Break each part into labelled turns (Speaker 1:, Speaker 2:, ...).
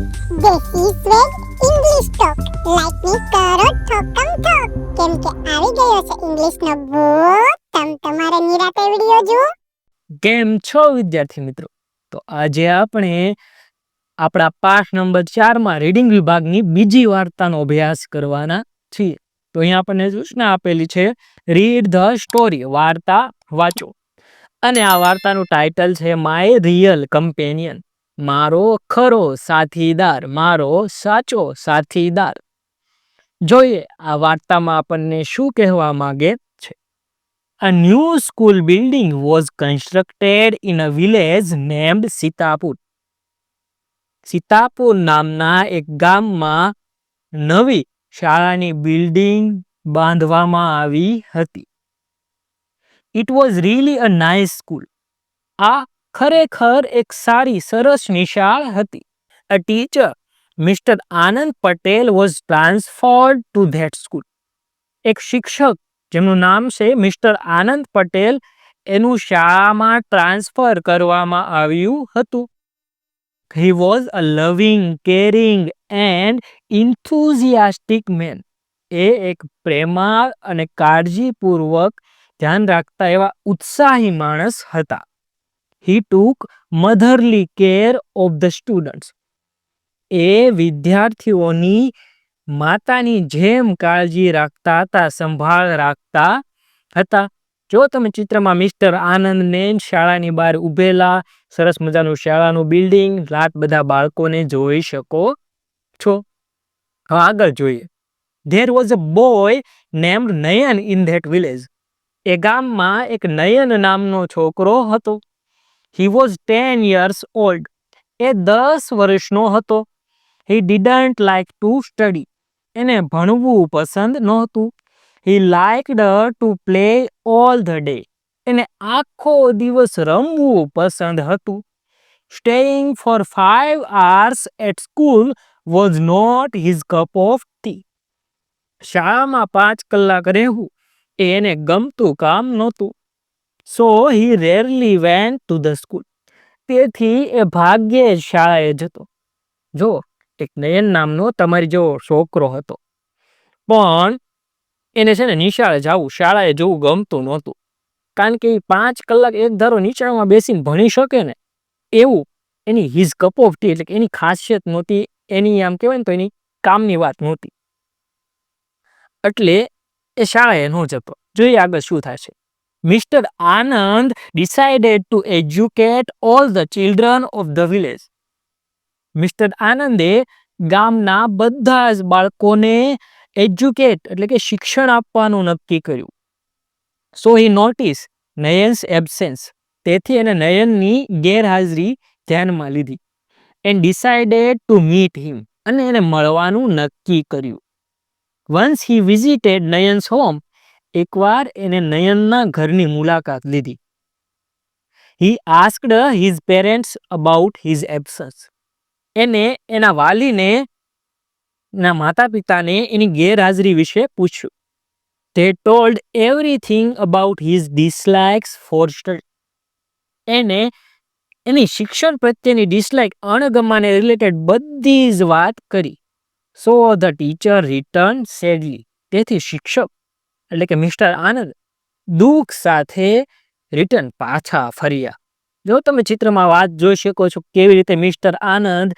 Speaker 1: દેશી સ્વેગ English Talk. Like me કરો ઠોકમ ઠોક કેમ કે આવી ગયો છે ઇંગ્લિશ નો ભૂત તમ તમારે નિરાતે વિડિયો જુઓ.
Speaker 2: કેમ છો વિદ્યાર્થી મિત્રો? તો આજે આપણે આપણા પાઠ નંબર ચારમાં રીડિંગ વિભાગની બીજી વાર્તાનો અભ્યાસ કરવાના છીએ. તો અહીંયા આપણને સૂચના આપેલી છે રીડ ધ સ્ટોરી વાર્તા વાંચો. અને આ વાર્તાનું ટાઇટલ છે માય રિયલ કમ્પેનિયન મારો ખરો સાથીદાર, મારો સાચો સાથીદાર. જોઈએ, આ વાર્તામાં આપણને શું કહેવા માંગે છે? A new school building was constructed in a village named Sitapur Sitapur નામના એક ગામમાં નવી શાળાની બિલ્ડિંગ બાંધવામાં આવી હતી. It was really a nice school આ ખરેખર એક સારી, સરસ નિશાળ હતી. A teacher mister Anand Patel was transferred to that school એક શિક્ષક, જેમનું નામ છે મિસ્ટર આનંદ પટેલ એનું શાળામાં ટ્રાન્સફર કરવામાં આવ્યું હતું. He was a loving caring and enthusiastic man એ એક પ્રેમાળ અને કાળજીપૂર્વક ધ્યાન રાખતા એવા ઉત્સાહી માણસ હતા. He took motherly care of the students એ વિદ્યાર્થીઓની માતાની જેમ કાળજી રાખતા હતા, સંભાળ રાખતા હતા. જો તમે ચિત્રમાં મિસ્ટર આનંદને શાળાની બહાર ઊભેલા સરસ મજાનું શાળાનું બિલ્ડિંગ, રાત બધા બાળકોને જોઈ શકો છો. હવે આગળ જોઈએ. There was a boy named Nayan in that village એ ગામમાં એક નયન નામનો છોકરો હતો. He was ten years old એ દસ વર્ષનો હતો. He didn't like to study એને ભણવું પસંદ નહોતું. He liked to play all the day એને આખો દિવસ રમવું પસંદ હતું. Staying four five hours at school was not his cup of tea શાળામાં પાંચ કલાક રહેવું એને ગમતું કામ નહોતું. So he rarely went to the school તેથી એ ભાગ્યે જ શાળાએ જતો જો, એક નયન નામનો તમારી જેવો છોકરો હતો. પણ એને છે ને નિશાળે જવું, શાળાએ જવું ગમતું નહોતું. કારણ કે એ પાંચ કલાક એક ધારો નિશાળમાં બેસીને ભણી શકે ને, એવું એની હિઝ કપ ઓફ ટી એટલે એની ખાસિયત નહોતી, એની આમ કહેવાય ને તો એની કામની વાત નહોતી. એટલે એ શાળાએ ન જતો. જોઈએ આગળ શું થાય છે. Mister Anand decided to educate all the children of the village mister આનંદે ગામના બધા જ બાળકોને એજ્યુકેટ એટલે કે શિક્ષણ આપવાનું નક્કી કર્યું. સો હી નોટિસ નયન્સ એબસેન્સ તેથી એને નયનની ગેરહાજરી ધ્યાનમાં લીધી and decided to meet him અને એને મળવાનું નક્કી કર્યું. Once he visited Nayan's home એકવાર એને નયનના ઘરની મુલાકાત લીધી. He asked his parents about his absence એને એના વાલીને ના માતા પિતાને એની ગેરહાજરી વિશે પૂછ્યું. They told everything about his dislikes for એને એની શિક્ષણ પ્રત્યેની ડિસલાઇક અણગમાને રિલેટેડ બધી જ વાત કરી. So the teacher return sadly તેથી શિક્ષક એટલે કે મિસ્ટર આનંદ, દુઃખ સાથે રિટર્ન પાછા ફર્યા. જો તમે ચિત્રમાં વાત જોઈ શકો છો કેવી રીતે મિસ્ટર આનંદ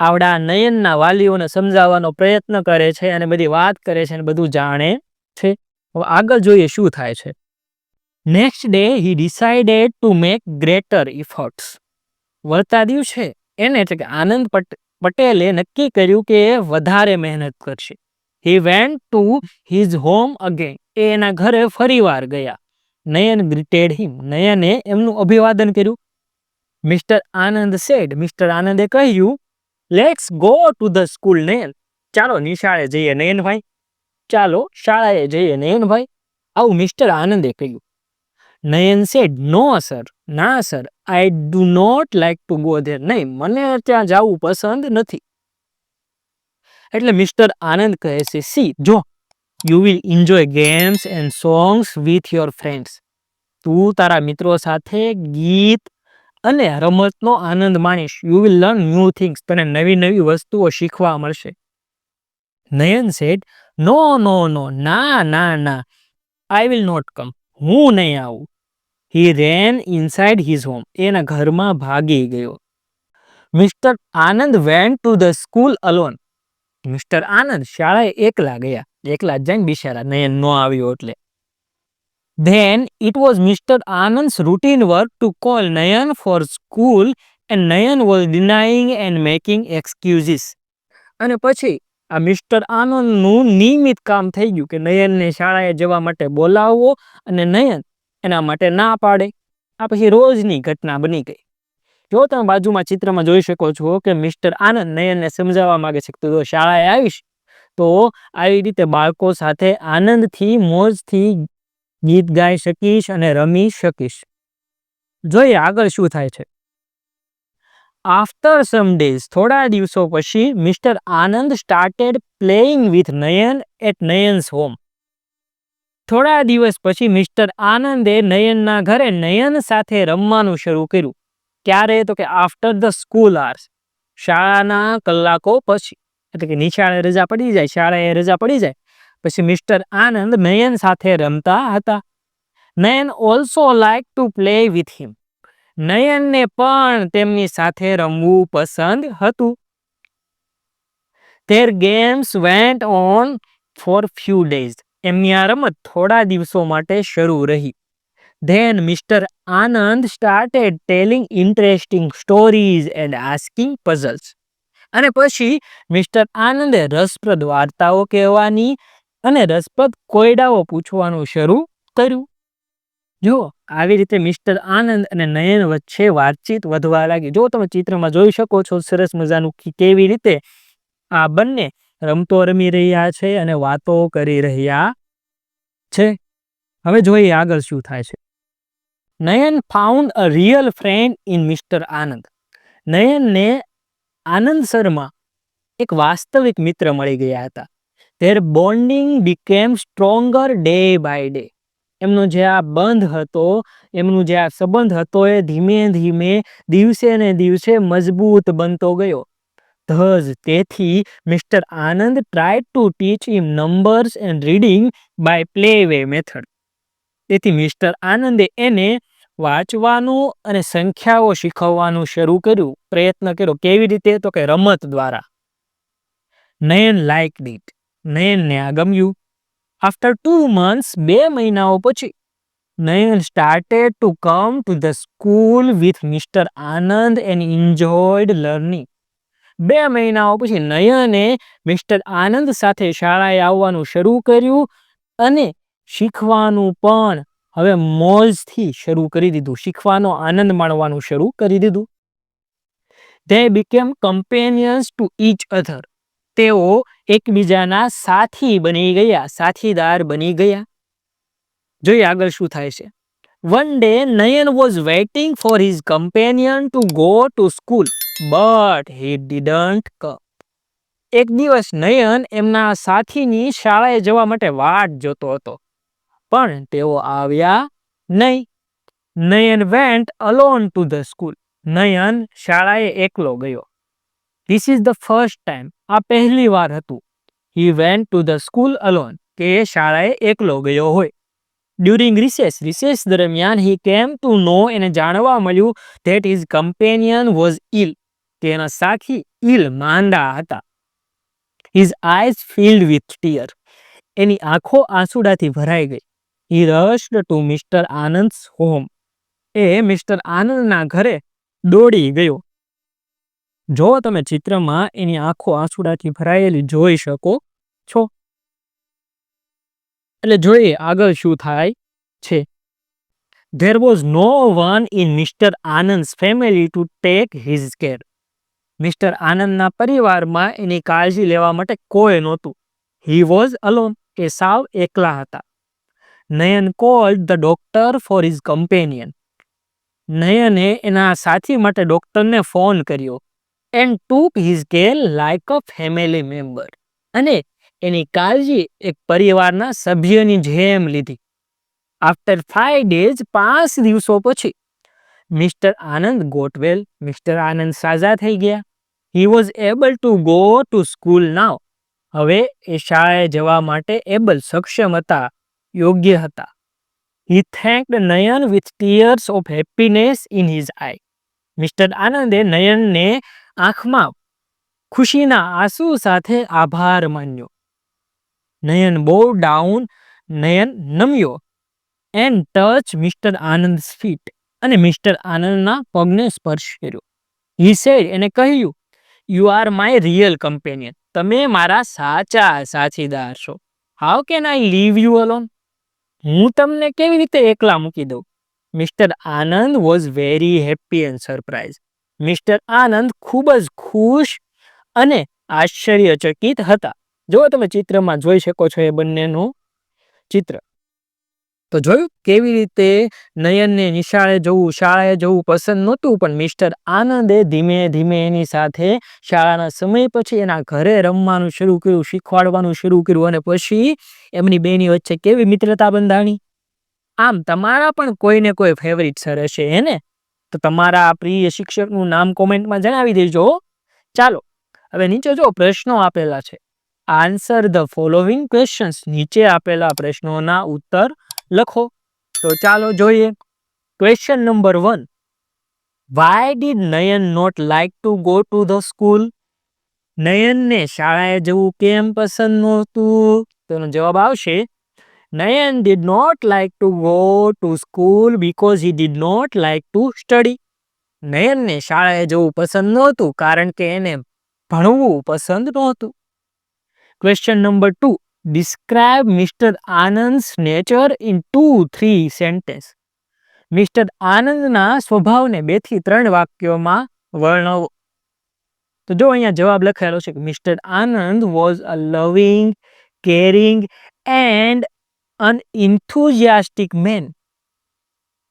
Speaker 2: આવડા નયનના વાલીઓને સમજાવવાનો પ્રયત્ન કરે છે અને બધી વાત કરે છે અને બધું જાણે છે. હવે આગળ જોઈએ શું થાય છે. Next day he decided to make greater efforts વળતા દિવસે એને એટલે કે આનંદ પટેલે નક્કી કર્યું કે વધારે મહેનત કરશે. He went to his home again એ એના ઘરે ફરીવાર ગયા. નયન ગ્રીટેડ હિમ નયને એમનું અભિવાદન કર્યું. મિસ્ટર આનંદ સેડ મિસ્ટર આનંદે કહ્યું let's go to the school Nayan. ચાલો નિશાળે જઈએ નયનભાઈ ચાલો શાળાએ જઈએ નયનભાઈ આવું મિસ્ટર આનંદે કહ્યું. નયન સેડ નો સર ના sir I do not like to go there નહીં, મને ત્યાં જવું પસંદ નથી. એટલે મિસ્ટર આનંદ કહે છે, સી, જો you will enjoy games and songs with your friends તું તારા મિત્રો સાથે ગીત અને રમતનો આનંદ માણીશ. You will learn new things તને નવી નવી વસ્તુઓ શીખવા મળશે. નયન સેટ નો નો નો, ના ના ના. આઈ વિલ નોટ કમ હું નહીં આવું. He ran inside his home એના ઘરમાં ભાગી ગયો. Mister Anand went to the school alone mister Anand શાળાએ એકલા ગયા. એકલા જઈને બિચારા નયન નો આવ્યો એટલે. Then it was mister Anand routine work to call Nayan for school and Nayan was denying and making excuses અને પછી આ મિસ્ટર આનંદનું નિયમિત કામ થઈ ગયું કે નયનને શાળાએ જવા માટે બોલાવવો અને નયન એના માટે ના પાડે. આ પછી રોજની ઘટના બની ગઈ. જો તમે બાજુમાં ચિત્રમાં જોઈ શકો છો કે મિસ્ટર આનંદ નયનને સમજાવવા માંગે છે તું શાળાએ આવીશ, તો આવી રીતે બાળકો સાથે આનંદથી, મોજથી ગીત ગાઈ શકીશ અને રમી શકીશ. જોઈએ આગળ શું થાય છે. આફ્ટર સમ ડેઝ થોડા દિવસો પછી mister Anand started playing with Nayan at Nayan's home થોડા દિવસ પછી મિસ્ટર આનંદે નયનના ઘરે નયન સાથે રમવાનું શરૂ કર્યું. ક્યારે તો કે આફ્ટર ધ સ્કૂલ આર્સ શાળાના કલાકો પછી, એટલે કે નિશાળે રજા પડી જાય, શાળાએ રજા પડી જાય, પછી મિસ્ટર આનંદ નયન સાથે રમતા હતા. Nayan also like to play with him નયનને પણ તેમની સાથે રમવું પસંદ હતું. Their games went on for few days એમની આ રમત થોડા દિવસો માટે શરૂ રહી. Then mister Anand started telling interesting stories and asking puzzles અને પછી મિસ્ટર આનંદે રસપ્રદ વાર્તાઓ કહેવાની અને રસપ્રદ કોયડાઓ પૂછવાનું શરૂ કર્યું. જુઓ, આવી રીતે મિસ્ટર આનંદ અને નયન વચ્ચે વાતચીત વધવા લાગી. જો તમે ચિત્રમાં જોઈ શકો છો સરસ મજાનું કેવી રીતે આ બંને રમતો રમી રહ્યા છે અને વાતો કરી રહ્યા છે. હવે જોઈએ આગળ શું થાય છે. Nayan found a real friend in mister Anand. નયનને Anand Sharma એક વાસ્તવિક મિત્ર મળી ગયા હતા. Their bonding became stronger day by day એમનો જે આ બંધ હતો, એમનું જે આ સંબંધ હતો એ ધીમે ધીમે દિવસે ને દિવસે મજબૂત બનતો ગયો. ધજ તેથી mister Anand try to teach him numbers and reading by play way method તેથી મિસ્ટર આનંદે એને વાંચવાનું અને સંખ્યાઓ શીખવવાનું શરૂ કર્યું, પ્રયત્ન કર્યો. કેવી રીતે? તો કે રમત દ્વારા. નયન લાઈક ડીટ નયનને આ ગમ્યું. આફ્ટર ટુ મંથ્સ બે મહિનાઓ પછી, Nayan started to come to the school with mister Anand and enjoyed learning બે મહિનાઓ પછી, નયને મિસ્ટર આનંદ સાથે શાળાએ આવવાનું શરૂ કર્યું અને શીખવાનું પણ હવે મોજથી શરૂ કરી દીધું, શીખવાનો આનંદ માણવાનું શરૂ કરી દીધું. They became companions to each other તેઓ એકબીજાના સાથી બની ગયા, સાથીદાર બની ગયા. જોઈએ આગળ શું થાય છે. One day Nayan was waiting for his companion to go to school but he didn't come એક દિવસ નયન એમના સાથીની શાળાએ જવા માટે વાટ જોતો હતો. પણ તેઓ આવ્યા નહીં. Nayan went alone to the school Nayan શાળાએ એકલો ગયો. This is the first time આ પહેલી વાર હતું. He went to the school alone કે એ શાળાએ એકલો ગયો હોય. ડ્યુરિંગ રિસેસ રિસેસ દરમિયાન હી કેમ ટુ નો એને જાણવા મળ્યું that his companion was ill કે એના સાથી ઇલ માંદા હતા. His eyes filled with tear એની આંખો આંસુડાથી ભરાઈ ગઈ. He rushed to mister Anand's home. A mister આનંદના ઘરે દોડી ગયો. જો તમે ચિત્રમાં એની આંખો આંસુડાથી ભરાયેલી જોઈ શકો છો. એટલે જોઈએ આગળ શું થાય છે. There was no one in mister Anand's family to take his care mister આનંદના પરિવારમાં એની કાળજી લેવા માટે કોઈ નહોતું. હી વોઝ અલોન એ સાવ એકલા હતા. Nayan called the doctor for his companion નયને એના સાથી માટે ડોક્ટરને ફોન કર્યો and took his care like a family member અને એની કાળજી એક પરિવારના સભ્યની જેમ લીધી. આફ્ટર ફાઈવ ડેઝ પાંચ દિવસો પછી, mister Anand got well mister Anand સાજા થઈ ગયા. He was able to go to school now હવે એ શાળાએ જવા માટે એબલ સક્ષમ હતા. યોગ્ય હતા. He thanked Nayan with tears of happiness in his eye mister આનંદે નયનને આંખમાં ખુશીના આંસુ સાથે આભાર માન્યો. નયન બહુ down Nayan નમ્યો and touch mister Anand feet અને મિસ્ટર આનંદના પગને સ્પર્શ કર્યો. હી સેડ એને કહ્યું you are my real companion તમે મારા સાચા સાથીદાર છો. How can I leave you alone હું તમને કેવી રીતે એકલા મૂકી દઉં? Mister Anand was very happy and surprise mister Anand ખૂબ જ ખુશ અને આશ્ચર્યચકિત હતા. જો તમે ચિત્રમાં જોઈ શકો છો એ બંનેનું ચિત્ર. તો જોયું? કેવી રીતે નયનને નિશાળે જવું, શાળાએ જવું પસંદ નહોતું, પણ મિસ્ટર આનંદે ધીમે ધીમે એની સાથે શાળાના સમય પછી એના ઘરે રમવાનું શરૂ કર્યું, શીખવાડવાનું શરૂ કર્યું અને પછી એમની બેની વચ્ચે કેવી મિત્રતા બંધાણી? આમ તમારા પણ કોઈને કોઈ ફેવરિટ સર હશે, હે ને? તો તમારા પ્રિય શિક્ષકનું નામ કોમેન્ટમાં જણાવી દેજો. ચાલો, હવે નીચે જો પ્રશ્નો આપેલા છે. આન્સર ધ ફોલોવિંગ ક્વેશ્ચન્સ નીચે આપેલા પ્રશ્નોના ઉત્તર લખો. તો ચાલો જોઈએ. Question number one why did Nayan not like to go to the school નયનને શાળાએ જવું કેમ પસંદ નહોતું? તેનો જવાબ આવશે. Nayan did not like to go to school because he did not like to study નયનને શાળાએ જવું પસંદ નહોતું કારણ કે એને ભણવું પસંદ નહોતું. Question number two describe mister Anand's nature in two three sentence mister આનંદના સ્વભાવને બેથી ત્રણ વાક્યોમાં વર્ણવો. તો જો અહીંયા જવાબ લખેલો છે mister Anand was a loving caring and an enthusiastic man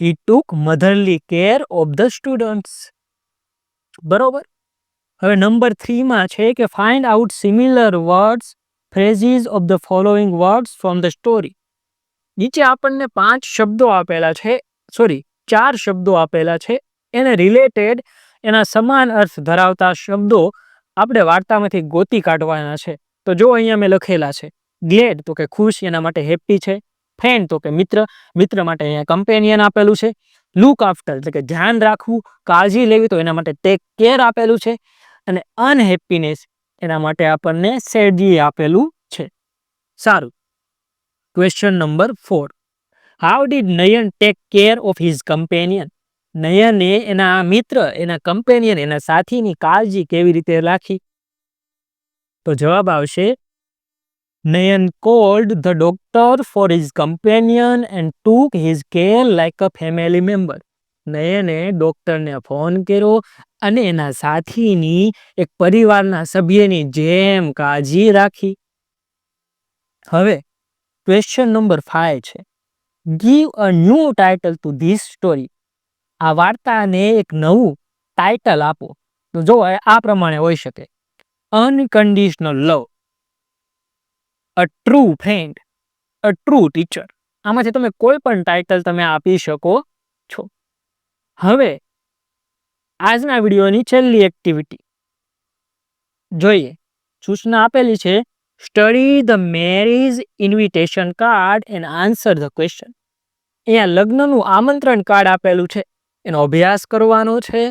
Speaker 2: he took motherly care of the students બરોબર? હવે નંબર થ્રીમાં છે કે find out similar words phrases of the following words from the story નીચે આપણને પાંચ શબ્દો આપેલા છે સોરી ચાર શબ્દો આપેલા છે, એને રિલેટેડ એના સમાન અર્થ ધરાવતા શબ્દો આપણે વાર્તામાંથી ગોતી કાઢવાના છે. તો જો અહીંયા મેં લખેલા છે ગ્લેડ તો કે ખુશ, એના માટે હેપી છે ફ્રેન્ડ તો કે મિત્ર મિત્ર માટે અહીંયા કમ્પેનિયન આપેલું છે લુક આફ્ટર એટલે કે ધ્યાન રાખવું, કાળજી લેવી તો એના માટે ટેક કેર આપેલું છે, અને અનહેપીનેસ એના માટે આપણને શેરજીએ આપેલું છે. સારું. Question number four how did Nayan take care of his companion નયને એના મિત્ર, એના કમ્પેનિયન એના સાથીની કાળજી કેવી રીતે રાખી? તો જવાબ આવશે Nayan called the doctor for his companion and took his care like a family member નયને ડોક્ટરને ફોન કર્યો અને એના સાથીની, એક પરિવારના સભ્યની જેમ કાળજી રાખી. હવે ક્વેશ્ચન નંબર ફાઈવ છે. Give a new title to this story આ વાર્તાને એક નવું ટાઇટલ આપો. તો જો આ પ્રમાણે હોઈ શકે. Unconditional love a true friend a true teacher આમાંથી તમે કોઈ પણ ટાઇટલ તમે આપી શકો છો. હવે આજના વિડીયોની છેલ્લી એક્ટિવિટી જોઈએ, સૂચના આપેલી છે study the marriage invitation card and answer the question અહીંયા લગ્નનું આમંત્રણ કાર્ડ આપેલું છે, એનો અભ્યાસ કરવાનો છે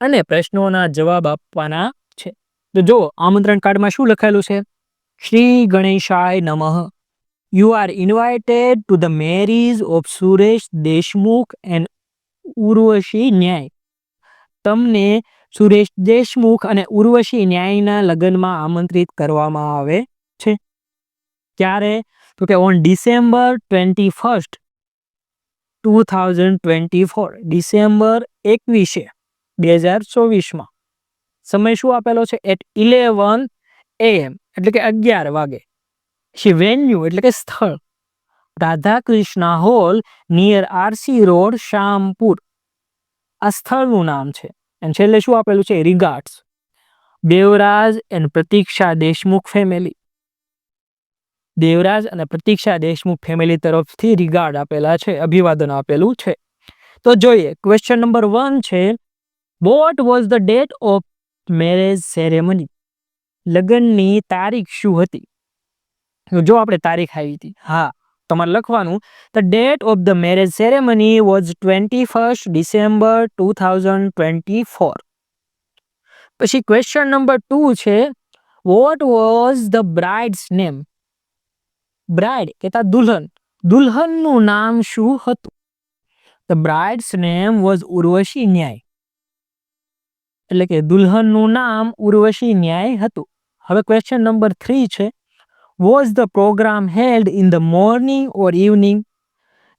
Speaker 2: અને પ્રશ્નોના જવાબ આપવાના છે. તો જો આમંત્રણ કાર્ડમાં શું લખેલું છે? શ્રી ગણેશાય નમઃ. You are invited to the marriage of Suresh Deshmukh and Urvashi Nyay તમને સુરેશ દેશમુખ અને ઉર્વશી ન્યાયના લગ્નમાં આમંત્રિત કરવામાં આવે છે. ક્યારે? તો કે on December twenty first two thousand twenty four December એકવીસે, બે હજાર ચોવીસમાં. સમય શું આપેલો છે? એટ ઇલેવન એમ એટલે કે અગિયાર વાગે. શી વેન્યુ, એટલે કે સ્થળ, Radhakrishna hall near RC road Shampur આ સ્થળનું નામ છે. એન્ડ છેલ્લે શું આપેલું છે? Regards Devraj and Pratiksha Deshmukh family Devraj અને પ્રતીક્ષા દેશમુખ ફેમિલી તરફથી રિગાર્ડ આપેલા છે, અભિવાદન આપેલું છે. તો જોઈએ ક્વેશ્ચન નંબર વન છે what was the date of marriage ceremony લગ્નની તારીખ શું હતી? જો આપણે તારીખ આવી હતી. હા તમારે લખવાનું. The date of the marriage ceremony was twenty first December two thousand twenty four પછી ક્વેશ્ચન નંબર ટુ છે what was the bride's name bride કહેતા દુલ્હન. દુલ્હનનું નામ શું હતું? The bride's name was Urvashi Nyay. એટલે કે દુલ્હનનું નામ ઉર્વશી ન્યાય હતું. હવે ક્વેશ્ચન નંબર થ્રી છે was the programme held in the morning or evening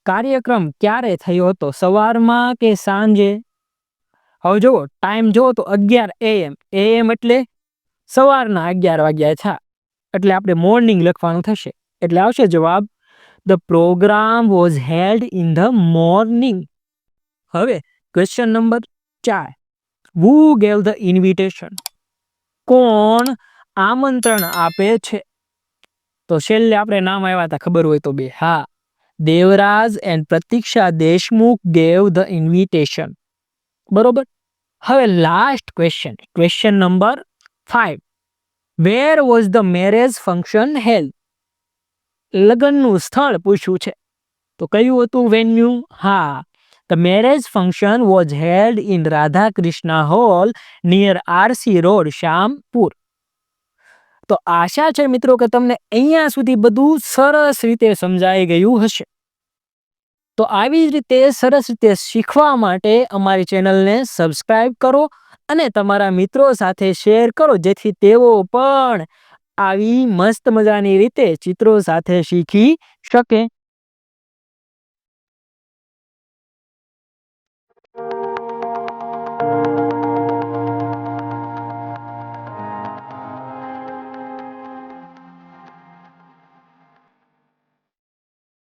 Speaker 2: કાર્યક્રમ ક્યારે થયો હતો? સવારમાં કે સાંજે? હવે જુઓ ટાઈમ જુઓ તો અગિયાર એએમ એએમ એટલે સવારના અગિયાર વાગ્યા છે. એટલે આપણે મોર્નિંગ લખવાનું થશે. એટલે આવશે જવાબ the programme was held in the morning હવે ક્વેશ્ચન નંબર ચાર. વુ ગેવ ધ ઇન્વિટેશન કોણ આમંત્રણ આપે છે? તો છેલ્લે આપણે નામ આવ્યા હતા, ખબર હોય તો બે. હા. Devraj and Pratiksha Deshmukh gave the invitation બરોબર? હવે last question question number five where was the marriage function held લગ્નનું સ્થળ પૂછ્યું છે. તો કયું હતું વેન્યુ હા. The marriage function was held in Radha Krishna hall near RC road Shyampur તો આશા છે મિત્રો કે તમને અહીંયા સુધી બધું સરસ રીતે સમજાઈ ગયું હશે. તો આવી જ રીતે સરસ રીતે શીખવા માટે અમારી ચેનલને સબસ્ક્રાઇબ કરો અને તમારા મિત્રો સાથે શેર કરો, જેથી તેઓ પણ આવી મસ્ત મજાની રીતે ચિત્રો સાથે શીખી શકે.